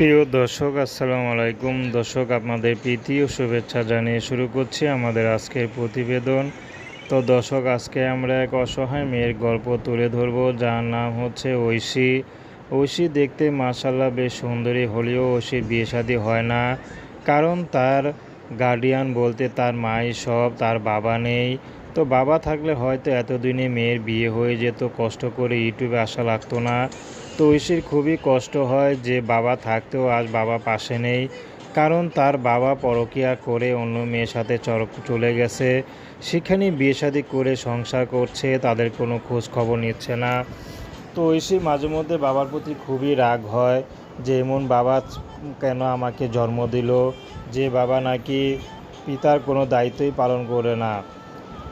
প্রিয় দর্শক, আসসালামু আলাইকুম। দর্শক, আপনাদের প্রীতি ও শুভেচ্ছা জানিয়ে শুরু করছি আমাদের আজকের প্রতিবেদন। তো দর্শক, আজকে আমরা এক অসহায় মেয়ের গল্প তুলে ধরবো, যার নাম হচ্ছে ঐশী। ঐশী দেখতে মাসাল্লাহ বেশ সুন্দরী, হলেও ঐশীর বিয়ে শাদী হয় না। কারণ তার গার্ডিয়ান বলতে তার মাই সব, তার বাবা নেই। তো বাবা থাকলে হয়তো এতদিনে মেয়ের বিয়ে হয়ে যেত, কষ্ট করে ইউটিউবে আসা লাগতো না। তো ঐশীর খুবই কষ্ট হয় যে বাবা থাকতেও আজ বাবা পাশে নেই। কারণ তার বাবা পরকিয়া করে অন্য মেয়ের সাথে চলে গেছে। সেখানে বিয়ে শাদী করে সংসার করছে, তাদের কোনো খোঁজ খবর নিচ্ছে না। তো ঐশীর মাঝে মধ্যে বাবার প্রতি খুবই রাগ হয় যে, এমন বাবা কেন আমাকে জন্ম দিল? যে বাবা নাকি পিতার কোনো দায়িত্বই পালন করে না।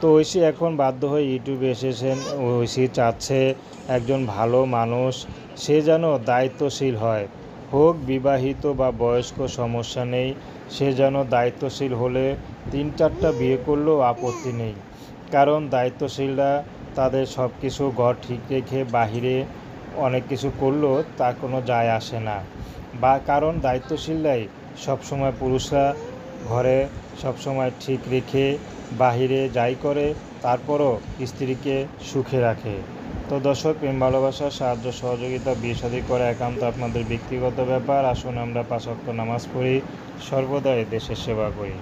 তো ঐশী এখন বাধ্য হয়ে ইউটিউবে এসেছেন ঐশী চাচ্ছে একজন ভালো মানুষ, সে যেন দায়িত্বশীল হয়। হোক বিবাহিত বা বয়স্ক, সমস্যা নেই। সে যেন দায়িত্বশীল হলে তিন চারটা বিয়ে করলেও আপত্তি নেই। কারণ দায়িত্বশীলরা তাদের সব কিছু ঘর ঠিক রেখে বাহিরে অনেক কিছু করলেও তা কোনো যায় আসে না। বা কারণ দায়িত্বশীলরাই সবসময় পুরুষরা ঘরে সবসময় ঠিক রেখে বাহিরে যাই করে, তারপরও স্ত্রীকে সুখে রাখে। তো দর্শক, প্রেম, ভালোবাসা, সাহায্য, সহযোগিতা, বিয়ে শাদী করা একান্ত আপনাদের ব্যক্তিগত ব্যাপার। আসুন আমরা পাঁচক্ত নামাজ পড়ি, সর্বদাই দেশের সেবা করি।